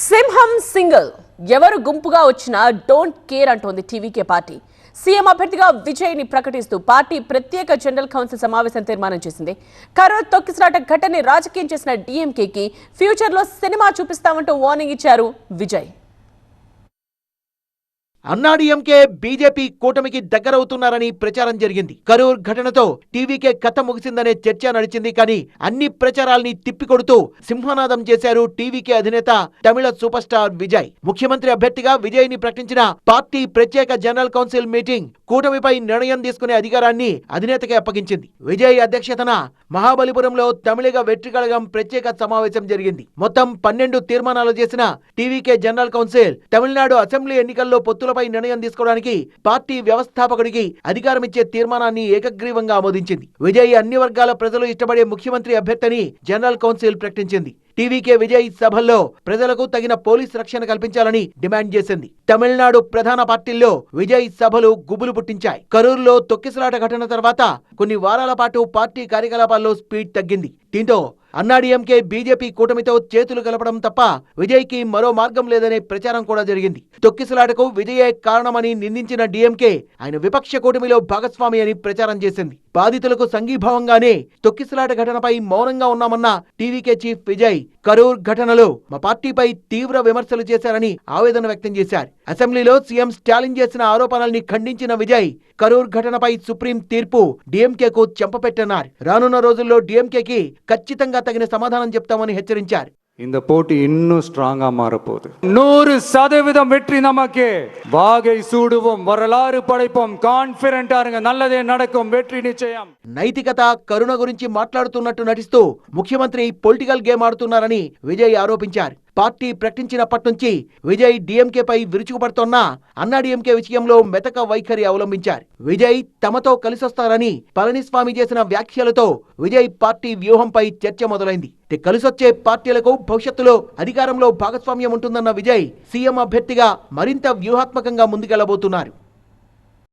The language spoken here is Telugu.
సింహం సింగిల్. ఎవరు గుంపుగా వచ్చినా డోంట్ కేర్ అంటోంది టీవీకే పార్టీ. సీఎం అభ్యర్థిగా విజయ్ని ప్రకటిస్తూ పార్టీ ప్రత్యేక జనరల్ కౌన్సిల్ సమావేశం తీర్మానం చేసింది. కరోడ్ తొక్కిసలాట ఘటనని రాజకీయం చేసిన డీఎంకేకి ఫ్యూచర్లో సినిమా చూపిస్తామంటూ వార్నింగ్ ఇచ్చారు విజయ్. అన్నాడీఎంకే బీజేపీ కూటమికి దగ్గరవుతున్నారని ప్రచారం జరిగింది. కరూర్ ఘటనతో టీవీకే కథ ముగిసిందనే చర్చ నడిచింది కానీ అన్ని ప్రచారాల్ని తిప్పికొడుతూ సింహనాదం చేశారు టీవీకే అధినేత తమిళ సూపర్ స్టార్ విజయ్. ముఖ్యమంత్రి అభ్యర్థిగా విజయ్ని ప్రకటించిన పార్టీ ప్రత్యేక జనరల్ కౌన్సిల్ మీటింగ్ కూటమిపై నిర్ణయం తీసుకునే అధికారాన్ని అధినేతకే అప్పగించింది. విజయ్ అధ్యక్షతన మహాబలిపురంలో తమిళిగ వెట్రికళగం ప్రత్యేక సమావేశం జరిగింది. మొత్తం పన్నెండు తీర్మానాలు చేసిన TVK general council Tamil Nadu assembly ఎన్నికల్లో పొత్తులపై నిర్ణయం తీసుకోవడానికి పార్టీ వ్యవస్థాపకుడికి అధికారమిచ్చే తీర్మానాన్ని ఏకగ్రీవంగా ఆమోదించింది. విజయ్ అన్ని వర్గాల ప్రజలు ఇష్టపడే ముఖ్యమంత్రి అభ్యర్థిని జనరల్ కౌన్సిల్ ప్రకటించింది. టీవీకే విజయ్ సభల్లో ప్రజలకు తగిన పోలీస్ రక్షణ కల్పించాలని డిమాండ్ చేసింది. తమిళనాడు ప్రధాన పార్టీల్లో విజయ్ సభలు గుబులు పుట్టించాయి. కరూరులో తొక్కిసలాట ఘటన తర్వాత కొన్ని వారాల పాటు పార్టీ కార్యకలాపాల్లో స్పీడ్ తగ్గింది. దీంతో అన్నాడీఎంకే బీజేపీ కూటమితో చేతులు కలపడం తప్ప విజయ్కి మరో మార్గం లేదనే ప్రచారం కూడా జరిగింది. తొక్కిసలాటకు విజయే కారణమని నిందించిన డీఎంకే ఆయన విపక్ష కూటమిలో భాగస్వామి అని ప్రచారం చేసింది. బాధితులకు సంఘీభావంగానే తొక్కిసలాట ఘటనపై మౌనంగా ఉన్నామన్న టీవీకే చీఫ్ విజయ్ కరూర్ ఘటనలో మా పార్టీపై తీవ్ర విమర్శలు చేశారని ఆవేదన వ్యక్తం చేశారు. అసెంబ్లీలో సీఎం స్టాలిన్ చేసిన ఆరోపణల్ని ఖండించిన విజయ్ కరూర్ ఘటనపై సుప్రీం తీర్పు డీఎంకేకు చెంపపెట్టన్నారు రానున్న రోజుల్లో డీఎంకేకి ఖచ్చితంగా తగిన సమాధానం చెప్తామని హెచ్చరించారు இந்த போட்டி இன்னும் ஸ்ட்ராங்கா மாறப்போகுது நூறு சதவீதம் வெற்றி நமக்கு வாகை சூடுவோம் வரலாறு படைப்போம் கான்பிடண்டா இருங்க நல்லதே நடக்கும் வெற்றி நிச்சயம் నైతికత కరుణ గురించి మాట్లాడుతున్నట్టు నటిస్తూ ముఖ్యమంత్రి పొలిటికల్ గేమ్ ఆడుతున్నారని విజయ్ ఆరోపించారు పార్టీ ప్రకటించినప్పటి నుంచి విజయ్ డీఎంకేపై విరుచుకుపడుతోన్న అన్నాడీఎంకే విషయంలో మెతక వైఖరి అవలంబించారు. విజయ్ తమతో కలిసొస్తారని పళనిస్వామి చేసిన వ్యాఖ్యలతో విజయ్ పార్టీ వ్యూహంపై చర్చ మొదలైంది. కలిసొచ్చే పార్టీలకు భవిష్యత్తులో అధికారంలో భాగస్వామ్యం ఉంటుందన్న విజయ్ సీఎం అభ్యర్థిగా మరింత వ్యూహాత్మకంగా ముందుకెళ్ళబోతున్నారు.